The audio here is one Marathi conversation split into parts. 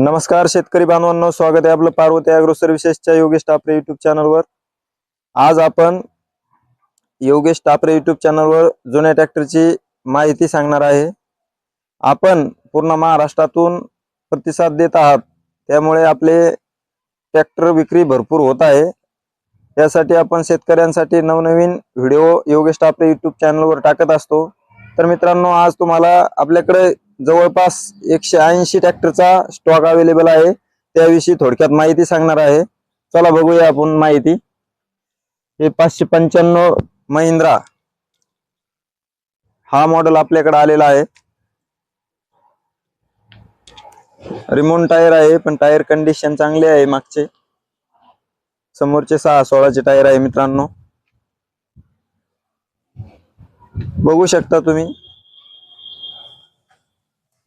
नमस्कार शेतकरी बांधवांनो स्वागत आहे आपलं पार्वती अॅग्रो सर्व्हिसेसच्या योगेश टापरे युट्यूब चॅनलवर आज आपण योगेश टापरे युट्यूब चॅनलवर जुन्या ट्रॅक्टरची माहिती सांगणार आहे. आपण पूर्ण महाराष्ट्रातून प्रतिसाद देत आहात. त्यामुळे आपले ट्रॅक्टर विक्री भरपूर होत आहे. त्यासाठी आपण शेतकऱ्यांसाठी नवनवीन व्हिडिओ योगेश टापरे युट्यूब चॅनलवर टाकत असतो. तर मित्रांनो आज तुम्हाला आपल्याकडे जवळपास एकशे ऐंशी ट्रॅक्टरचा स्टॉक अवेलेबल आहे. त्याविषयी थोडक्यात माहिती सांगणार आहे. चला बघूया आपण माहिती. हे पाचशे पंच्याण्णव महिंद्रा. हा मॉडेल आपल्याकडे आलेला आहे. रिमोन टायर आहे पण टायर कंडिशन चांगले आहे मागचे. समोरचे सहा सोळाचे टायर आहे मित्रांनो. बघू शकता तुम्ही.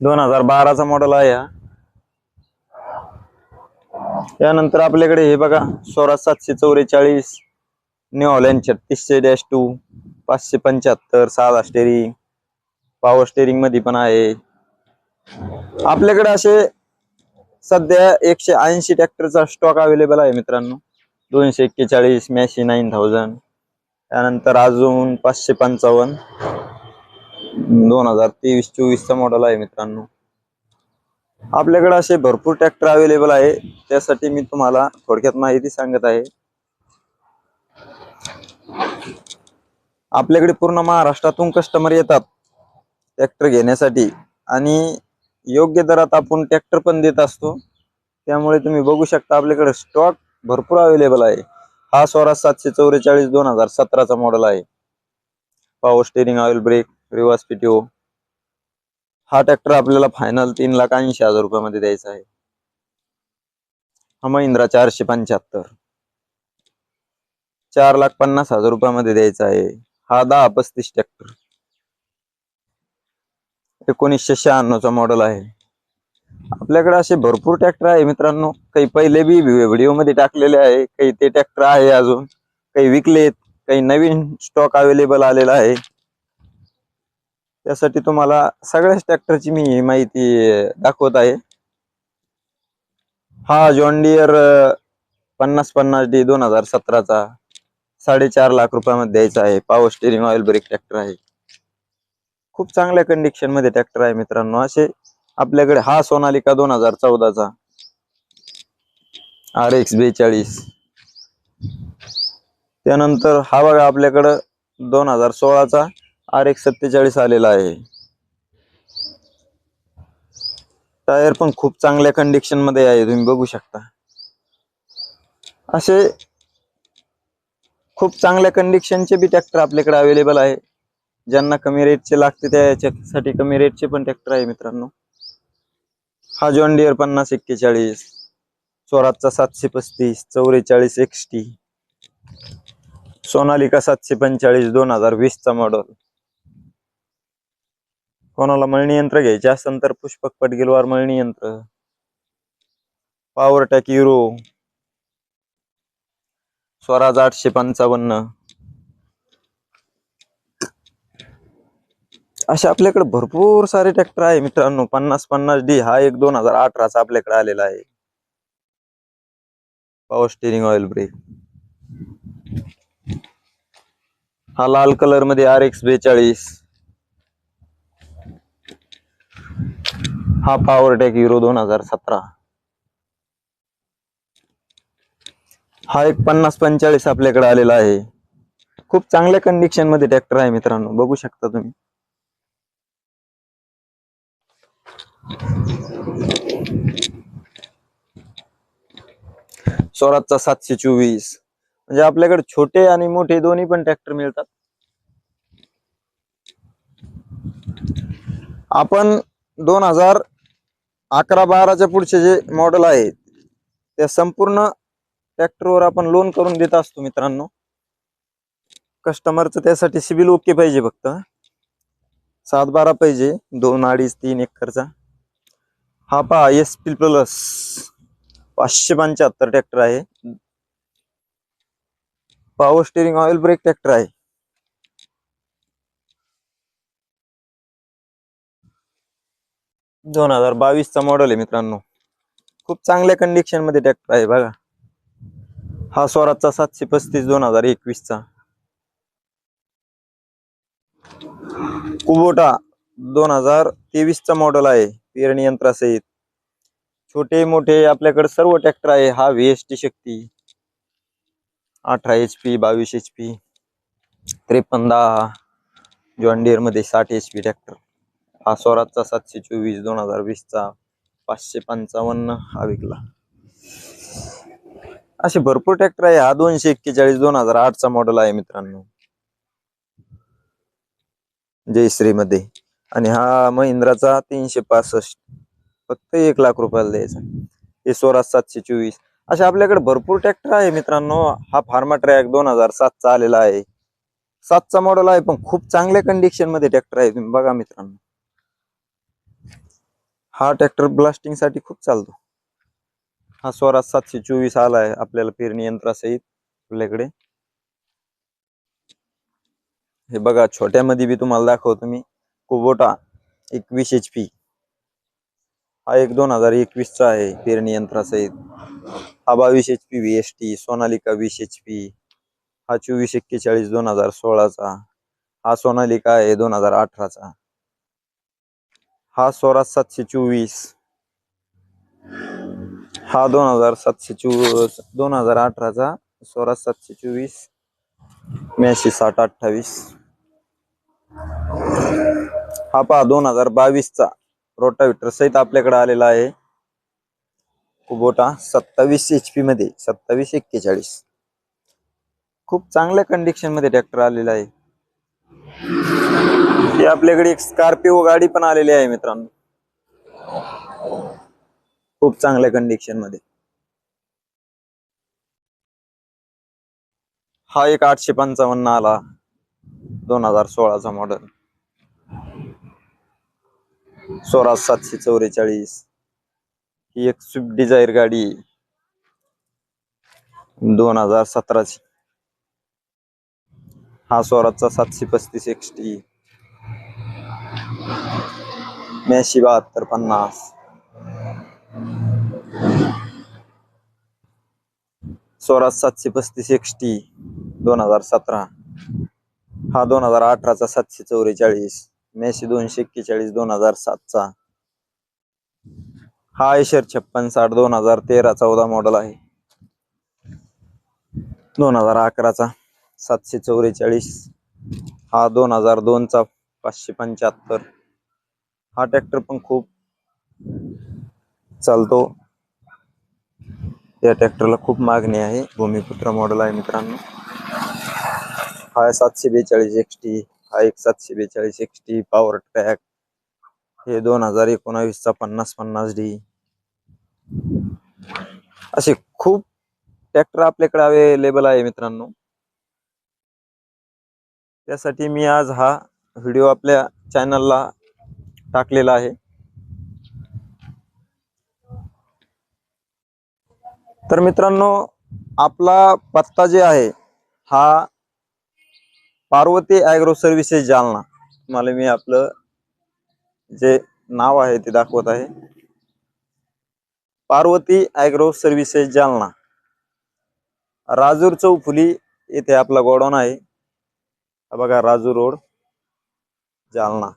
दोन हजार बाराचा मॉडेल आहे हा. त्यानंतर आपल्याकडे हे बघा सोळा सातशे चौवेचाळीस न्यू हॉलँड छत्तीसशे डॅश टू पाचशे पंच्याहत्तर साधा स्टेरिंग पॉवर स्टेरिंगमध्ये पण आहे. आपल्याकडे असे सध्या एकशे ऐंशी ट्रॅक्टरचा स्टॉक अवेलेबल आहे मित्रांनो. दोनशे एक्केचाळीस मॅशी नाईन थाउजंड त्यानंतर अजून पाचशे पंचावन्न. दोन हजार तेवीस चोवीसचा मॉडेल आहे मित्रांनो. आपल्याकडे असे भरपूर ट्रॅक्टर अवेलेबल आहे. त्यासाठी मी तुम्हाला थोडक्यात माहिती सांगत आहे. आपल्याकडे पूर्ण महाराष्ट्रातून कस्टमर येतात ट्रॅक्टर घेण्यासाठी. आणि योग्य दरात आपण ट्रॅक्टर पण देत असतो. त्यामुळे तुम्ही बघू शकता आपल्याकडे स्टॉक भरपूर अवेलेबल आहे. हा स्वराज सातशे चौवेचाळीस दोन हजार सतराचा मॉडेल आहे. पॉवर स्टेरिंग ऑइल ब्रेक रिवास पीटीओ हा ट्रॅक्टर आपल्याला फायनल तीन लाख ऐंशी हजार रुपयामध्ये द्यायचा आहे. हा महिंद्रा चारशे पंच्याहत्तर. चार लाख पन्नास हजार रुपयामध्ये द्यायचा आहे. हा दहा पस्तीस ट्रॅक्टर एकोणीसशे शहाण्णवचा मॉडेल आहे. आपल्याकडे असे भरपूर ट्रॅक्टर आहे मित्रांनो. काही पहिले बी व्हिडिओमध्ये टाकलेले आहे. काही ते ट्रॅक्टर आहे अजून. काही विकलेत. काही नवीन स्टॉक अवेलेबल आलेला आहे. त्यासाठी तुम्हाला सगळ्याच ट्रॅक्टरची मी माहिती दाखवत आहे. हा जॉनडियर पन्नास पन्नास डी दोन हजार सतराचा साडेचार लाख रुपयामध्ये द्यायचा आहे. Power steering oil brake tractor आहे. खूप चांगल्या कंडिशनमध्ये ट्रॅक्टर आहे मित्रांनो. असे आपल्याकडे हा सोनालिका दोन हजार चौदाचा आर एक्स बेचाळीस. त्यानंतर हा बघा आपल्याकडं दोन हजार सोळाचा आर एक सत्तेचाळीस आलेला आहे. टायर पण खूप चांगल्या कंडिशनमध्ये आहे तुम्ही बघू शकता. असे खूप चांगल्या कंडिशनचे बी ट्रॅक्टर आपल्याकडे अवेलेबल आहे. ज्यांना कमी रेटचे लागते त्याच्यासाठी कमी रेटचे पण ट्रॅक्टर आहे मित्रांनो. हा जॉन डिअर पन्नास एक्केचाळीस चोराचा सातशे पस्तीस चौवेचाळीस एक्स्टी सोनालिका सातशे पंचेचाळीस दोन हजार वीसचा मॉडेल कोणाला मळणी यंत्र घ्यायचे असेल तर पुष्पक पटगिलवार मळणी यंत्र. पॉवर टॅक युरो स्वराज आठशे पंचावन्न. असे आपल्याकडे भरपूर सारे ट्रॅक्टर आहे मित्रांनो. पन्नास पन्नास डी हा एक दोन हजार अठराचा आपल्याकडे आलेला आहे. पॉवर स्टिअरिंग ऑइल ब्रेक हा लाल कलरमध्ये आर एक्स बेचाळीस. हा पॉवर टॅक युरो दोन हजार सतरा. हा एक पन्नास पंचेचाळीस आपल्याकडे आलेला आहे. खूप चांगल्या कंडिशनमध्ये ट्रॅक्टर आहे मित्रांनो बघू शकता तुम्ही. स्वराजचा सातशे चोवीस. म्हणजे आपल्याकडे छोटे आणि मोठे दोन्ही पण ट्रॅक्टर मिळतात. आपण दोन हजार अकरा बाराच्या पुढचे जे मॉडेल आहेत त्या संपूर्ण ट्रॅक्टरवर आपण लोन करून देत असतो मित्रांनो. कस्टमरचं त्यासाठी सिबिल ओके पाहिजे फक्त. सात बारा पाहिजे दोन अडीच तीन एकरचा. हा पहा एस पी प्लस पाचशे पंच्याहत्तर ट्रॅक्टर आहे. Power steering oil brake tractor आहे. दोन हजार बावीसचा मॉडेल आहे मित्रांनो. खूप चांगल्या कंडिक्शनमध्ये ट्रॅक्टर आहे बघा. हा स्वराजचा सातशे पस्तीस दोन हजार एकवीसचा. कुबोटा दोन हजार तेवीस चा मॉडेल आहे पेरणी यंत्रासहित. छोटे मोठे आपल्याकडे सर्व ट्रॅक्टर आहे हा व्ही एस टी शक्ती. अठरा एच पी बावीस एच पी त्रेपन्न दहा. जॉनमध्ये साठ एच पी ट्रॅक्टर हा स्वराजचा सातशे चोवीस दोन हजार वीसचा पाचशे पंचावन्न हा विकला. असे भरपूर ट्रॅक्टर आहे. हा दोनशे एक्केचाळीस दोन हजार आठचा मॉडेल आहे मित्रांनो. जयश्री मध्ये आणि हा महिंद्राचा तीनशे पासष्ट. फक्त एक लाख रुपयाला द्यायचा. हे स्वराज सातशे चोवीस. असे आपल्याकडे भरपूर ट्रॅक्टर आहे मित्रांनो. हा फार्मा ट्रॅक दोन हजार सातचा आलेला आहे. सातचा मॉडेल आहे पण खूप चांगल्या कंडिशनमध्ये ट्रॅक्टर आहे. तुम्ही बघा मित्रांनो. हा ट्रॅक्टर ब्लास्टिंगसाठी खूप चालतो. हा स्वराज सातशे चोवीस आला आहे आपल्याला पेरणी यंत्रासहित आपल्याकडे. हे बघा छोट्यामध्ये बी तुम्हाला दाखवतो मी. कुबोटा एकवीस एच पी हा एक दोन हजार एकवीस चा आहे पेरणी यंत्रासहित. हा बावीस H P V S T Sonalika वीस एच पी हा चोवीस एक्केचाळीस दोन हजार सोळाचा. हा सोनालिका आहे दोन हजार अठराचा. हा सोळा सातशे चोवीस. हा दोन हजार सातशे चोवीस दोन हजार अठराचा सोळा सातशे चोवीस. म्याऐंशी साठ अठ्ठावीस. हा पहा दोन हजार बावीसचा रोटाविटर सहित आपल्याकडे आलेला आहे. कुबोटा सत्तावीस एच पी मध्ये सत्तावीस एक्केचाळीस. खूप चांगल्या कंडिशनमध्ये ट्रॅक्टर आलेला आहे. ही आपल्याकडे एक स्कॉर्पिओ गाडी पण आलेली आहे मित्रांनो. खूप चांगल्या कंडिशनमध्ये. हा एक आठशे पंचावन्न आला. दोन हजार सोळाचा मॉडेल स्वराज सातशे चौवेचाळीस. ही एक स्विफ्ट डिझायर गाडी दोन हजार सतराची. हा स्वराजचा सातशे पस्तीस एक्सटी म्याऐंशी बहात्तर पन्नास. सोळा सातशे पस्तीस एकष्टी दोन हजार सतरा. हा दोन हजार अठराचा सातशे चौवेचाळीस म्याऐंशी दोनशे एक्केचाळीस दोन हजार सातचा. हा ऐशर छप्पन साठ दोन हजार तेरा चौदा मॉडेल आहे. दोन हजार अकराचा सातशे चौवेचाळीस हा दोन हजार दोनचा पाचशे पंच्याहत्तर. हा ट्रॅक्टर पण खूप चालतो. या ट्रॅक्टरला खूप मागणी आहे. भूमिपुत्र मॉडेल आहे मित्रांनो. हा सातशे बेचाळीस एक्स टी हा एक सातशे बेचाळीस एक्स टी पॉवर ट्रॅक हे दोन हजार एकोणावीसचा पन्नास पन्नास डी असे खूप ट्रॅक्टर आपल्याकडे अवेलेबल आहे मित्रांनो. त्यासाठी मी आज हा व्हिडिओ आपल्या चॅनलला टाकलेला आहे. तर मित्रांनो आपला पत्ता जे आहे हा पार्वती ॲग्रो सर्व्हिसेस जालना. तुम्हाला मी आपलं जे नाव आहे ते दाखवत आहे. Parvati agro services Jalna. Rajur चौफुली येथे आपला गोडाऊन आहे. हा बघा राजू रोड जालना.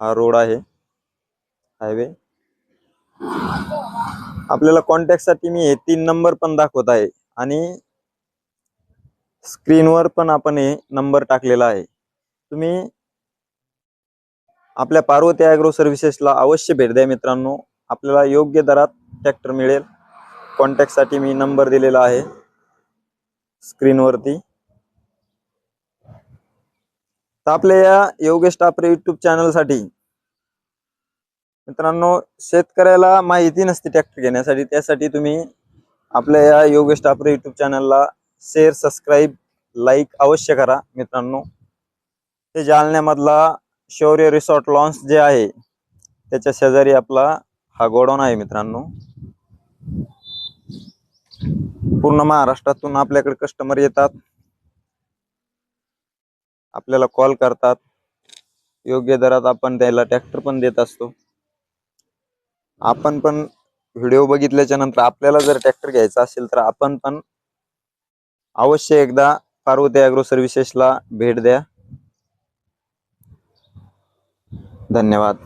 हा रोड आहे. हायवे. आपल्याला कॉन्टॅक्टसाठी मी हे तीन नंबर पण दाखवत आहे. आणि स्क्रीनवर पण आपण हे नंबर टाकलेला आहे. तुम्ही आपल्या पार्वती ॲग्रो सर्व्हिसेसला अवश्य भेट द्या मित्रांनो. आपल्याला योग्य दरात ट्रॅक्टर मिळेल. कॉन्टॅक्टसाठी मी नंबर दिलेला आहे. स्क्रीनवरती तर आपल्या या योगेश टापरे युट्यूब चॅनलसाठी मित्रांनो शेतकऱ्याला माहिती नसते ट्रॅक्टर घेण्यासाठी त्यासाठी तुम्ही आपल्या या योगेश टापरे युट्यूब चॅनलला शेअर सबस्क्राईब लाईक अवश्य करा मित्रांनो. हे जालन्यामधला शौर्य रिसॉर्ट लॉन्स जे आहे त्याच्या शेजारी आपला हा गोडाऊन आहे मित्रांनो. पूर्ण महाराष्ट्रातून आपल्याकडे कस्टमर येतात. आपल्याला कॉल करतात. योग्य दरात आपण त्याला ट्रॅक्टर पण देत असतो. आपण पण व्हिडिओ बघितल्याच्या नंतर आपल्याला जर ट्रॅक्टर घ्यायचा असेल तर आपण पण अवश्य एकदा पार्वती अॅग्रो सर्व्हिसेसला भेट द्या. धन्यवाद.